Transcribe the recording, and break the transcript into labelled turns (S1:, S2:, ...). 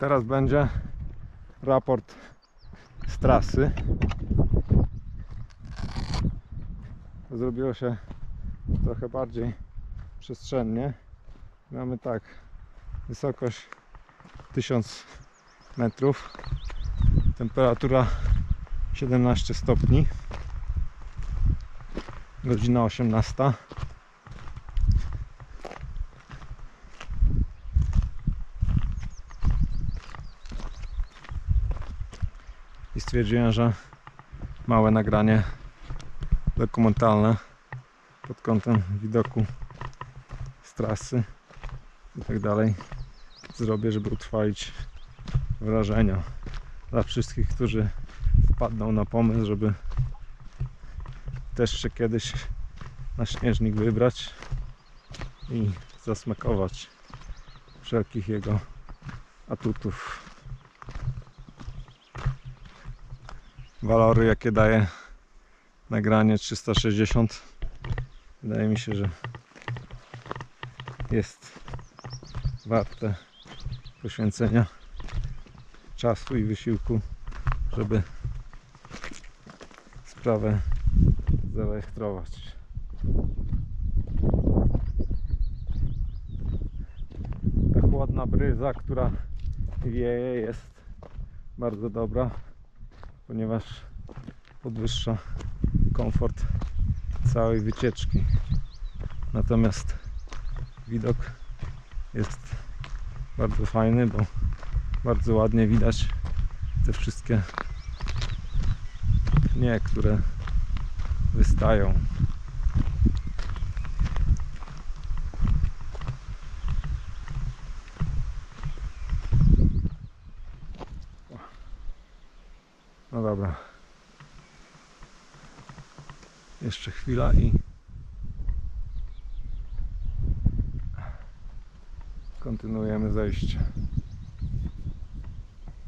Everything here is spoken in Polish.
S1: Teraz będzie raport z trasy. Zrobiło się trochę bardziej przestrzennie. Mamy tak, wysokość 1000 metrów, temperatura 17 stopni, godzina 18. I stwierdziłem, że małe nagranie dokumentalne pod kątem widoku z trasy i tak dalej zrobię, żeby utrwalić wrażenia dla wszystkich, którzy wpadną na pomysł, żeby też się kiedyś na śnieżnik wybrać i zasmakować wszelkich jego atutów. Walory jakie daje nagranie 360 wydaje mi się, że jest warte poświęcenia czasu i wysiłku, żeby sprawę zarejestrować. Ta chłodna bryza, która wieje jest bardzo dobra, ponieważ podwyższa komfort całej wycieczki. Natomiast widok jest bardzo fajny, bo bardzo ładnie widać te wszystkie pnie, które wystają. No dobra. Jeszcze chwila i kontynuujemy zejście.